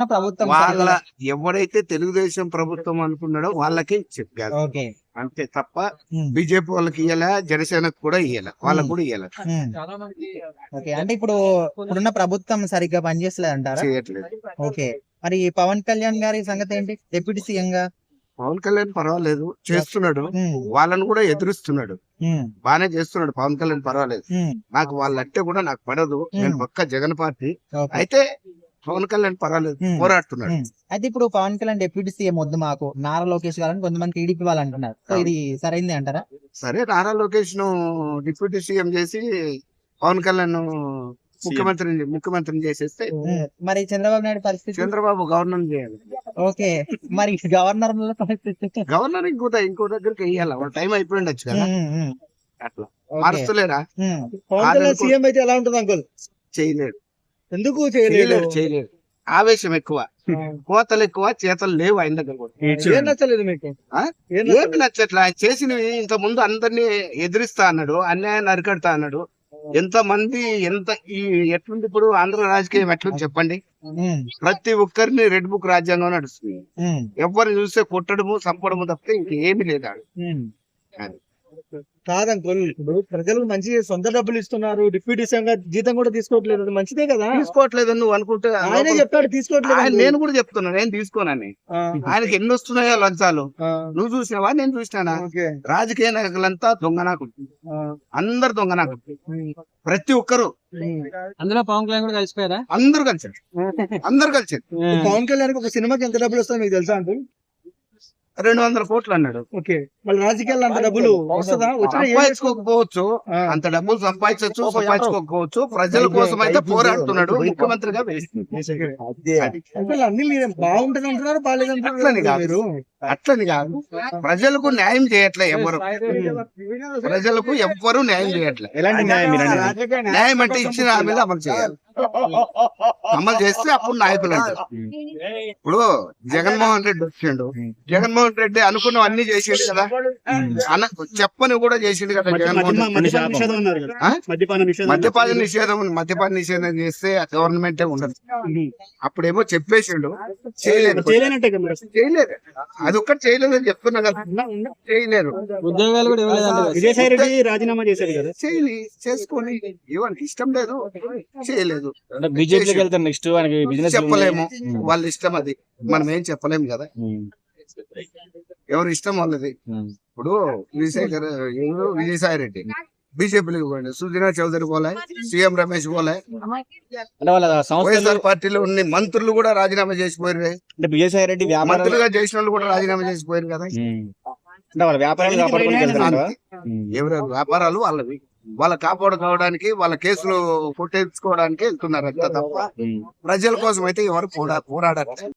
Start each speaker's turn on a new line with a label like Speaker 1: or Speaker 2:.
Speaker 1: ప్రభుత్వం
Speaker 2: వాళ్ళ ఎవరైతే తెలుగుదేశం ప్రభుత్వం అనుకున్నాడో వాళ్ళకి చెప్పారు.
Speaker 1: ఓకే.
Speaker 2: అంతే తప్ప బీజేపీ వాళ్ళకి ఇయ్యాల? జనసేనకు కూడా ఇయ్యాల? వాళ్ళకు కూడా ఇయ్యాల?
Speaker 1: అంటే ఇప్పుడు ఇప్పుడున్న ప్రభుత్వం సరిగ్గా పనిచేస్తలేదు అంటారా
Speaker 2: చేయట్లేదు.
Speaker 1: ఓకే. మరి పవన్ కళ్యాణ్ గారి సంగతి ఏంటి? డిప్యూటీ సీఎం గా
Speaker 2: పవన్ కళ్యాణ్ పర్వాలేదు. చేస్తున్నాడు. వాళ్ళని కూడా ఎదురుస్తున్నాడు. బానే చేస్తున్నాడు పవన్ కళ్యాణ్ పర్వాలేదు. నాకు వాళ్ళంటే కూడా నాకు పడదు. నేను పక్క జగన్ పార్టీ. అయితే పవన్ కళ్యాణ్ పర్వాలేదు. పోరాడుతున్నాడు.
Speaker 1: అయితే ఇప్పుడు పవన్ కళ్యాణ్ డిప్యూటీ సీఎం వద్దు మాకు. నారా లోకేష్ గారని కొంతమంది టీడీపీ వాళ్ళు అంటున్నారు. సో ఇది సరైంది అంటారా?
Speaker 2: సరే నారా లోకేష్ను డిప్యూటీ సీఎం చేసి పవన్ కళ్యాణ్ ముఖ్యమంత్రిని ముఖ్యమంత్రిని చేసేస్తే
Speaker 1: మరి చంద్రబాబు నాయుడు పరిస్థితి?
Speaker 2: చంద్రబాబు గవర్నర్ చేయాలి.
Speaker 1: ఓకే. మరి గవర్నర్ పరిస్థితి?
Speaker 2: గవర్నర్ ఇంకో ఇంకో దగ్గరికి వెయ్యాలి. వాళ్ళ టైం అయిపోయిండొచ్చు కదా. అట్లా. మారుస్తలేరా?
Speaker 3: సీఎం అయితే ఎలా ఉంటుంది అంకుల్?
Speaker 2: చేయలేడు.
Speaker 3: ఎందుకు చేయలేదు?
Speaker 2: చేయలేడు చేయలేడు ఆవేశం ఎక్కువ. కోతలు ఎక్కువ చేతలు లేవు ఆయన దగ్గర కూడా.
Speaker 3: ఏం నచ్చలేదు మీకు?
Speaker 2: ఏమి? నచ్చట్లా. ఆయన చేసినవి ఇంత ముందు అందరినీ ఎదిరిస్తా అన్నాడు అన్యాయాన్ని అరికడతా అన్నాడు. ఎంత మంది ఎంత ఈ ఎట్లుంది ఇప్పుడు ఆంధ్ర రాజకీయం ఎట్లుంది చెప్పండి? ప్రతి ఒక్కరిని రెడ్ బుక్ రాజ్యాంగం నడుస్తుంది.
Speaker 1: ఉమ్,
Speaker 2: ఎవరిని చూస్తే కొట్టడము చంపడము తప్పితే ఇంకేమీ లేదు. అది.
Speaker 3: కాదు అంకుల్ ఇప్పుడు ప్రజలు మంచి సొంత డబ్బులు ఇస్తున్నారు డిప్యూటీ సీఎం గారు జీతం కూడా తీసుకోవట్లేదు అది మంచిదే కదా?
Speaker 2: తీసుకోవట్లేదు నువ్వు అనుకుంటే
Speaker 3: ఆయనే చెప్తాడు తీసుకోవట్లేదు.
Speaker 2: నేను కూడా చెప్తున్నా నేను తీసుకోనని. ఆయనకి ఎన్ని వస్తున్నాయో లంచాలు? నువ్వు చూసినావా? నేను చూసినానా? రాజకీయ నాయకులంతా దొంగ నాకు.
Speaker 3: ఆ,
Speaker 2: అందరు దొంగ నాకు. ప్రతి ఒక్కరు.
Speaker 1: అందులో పవన్ కళ్యాణ్ కూడా కలిసిపోయారా?
Speaker 2: అందరు కలిసారు అందరు కలిసారు
Speaker 3: పవన్ కళ్యాణ్ ఒక సినిమాకి ఎంత డబ్బులు వస్తాయో మీకు తెలుసా అంకుల్
Speaker 2: రెండు వందల కోట్లు అన్నాడు
Speaker 3: ఓకే. మళ్ళీ రాజకీయాల్లో అంత డబ్బులు వస్తుందా?
Speaker 2: సంపాదించుకోకపోవచ్చు అంత డబ్బులు సంపాదించవచ్చు సంపాదించుకోకపోవచ్చు. ప్రజల కోసం అయితే పోరాడుతున్నాడు. ముఖ్యమంత్రిగా
Speaker 3: అన్ని మీరు బాగుంటది అంటున్నారు బాగాలేదు
Speaker 2: అట్లని కాదు. ప్రజలకు న్యాయం చేయట్లే ఎవరు. ప్రజలకు ఎవ్వరు న్యాయం చేయట్లే.
Speaker 3: ఎలాంటి న్యాయం?
Speaker 2: న్యాయం అంటే ఇచ్చిన హామీలు అమలు చేయాలి. అమలు చేస్తే అప్పుడు నాయకులు అంటారు. ఇప్పుడు జగన్మోహన్ రెడ్డి వచ్చిండు. జగన్మోహన్ రెడ్డి అనుకున్న అన్ని చేసిండు కదా. అన చెప్పని కూడా చేసిండు కదా జగన్మోహన్ రెడ్డి.
Speaker 3: మద్యపాన నిషేధం? మద్యపాన నిషేధం
Speaker 2: చేస్తే గవర్నమెంటే ఉండదు. అప్పుడేమో చెప్పేసిండు. చేయలేదు.
Speaker 3: చేయలేనట్టే కదా మరి.
Speaker 2: చేయలేదు. అది ఒక్కటి చేయలేదు అని చెప్తున్నా కదా. చేయలేరు
Speaker 1: ఉద్యోగాలు కూడా ఇవ్వలేదంట
Speaker 3: విజయసాయి రెడ్డి రాజీనామా చేశారు కదా?
Speaker 2: చేయని చేసుకొని ఇవ్వండి ఇష్టం లేదు చేయలేదు.
Speaker 4: వెళ్తారు నెక్స్ట్ బిజినెస్
Speaker 2: చెప్పలేము. వాళ్ళ ఇష్టం అది. మనం ఏం చెప్పలేము కదా. ఎవరి ఇష్టం వాళ్ళది. ఇప్పుడు విజయసాయి గారు ఎవరు? విజయసాయి రెడ్డి బీజేపీలోకి పోయిండు. సుజనా చౌదరి పోలే సీఎం రమేష్ పోలే. వైఎస్ఆర్ పార్టీలో ఉన్న మంత్రులు కూడా రాజీనామా చేసిపోయారు
Speaker 4: అంటే విజయసాయి రెడ్డి వ్యాపారాలు
Speaker 2: మంత్రులుగా చేసిన వాళ్ళు కూడా రాజీనామా చేసిపోయారు కదా.
Speaker 4: వాళ్ళ వ్యాపారాలు
Speaker 2: వాళ్ళవి. వాళ్ళ కాపాడుకోవడానికి వాళ్ళ కేసులు కొట్టేసుకోవడానికి వెళ్తున్నారు అంత తప్ప. ప్రజల కోసం అయితే ఎవరు పోరా పోరాడారు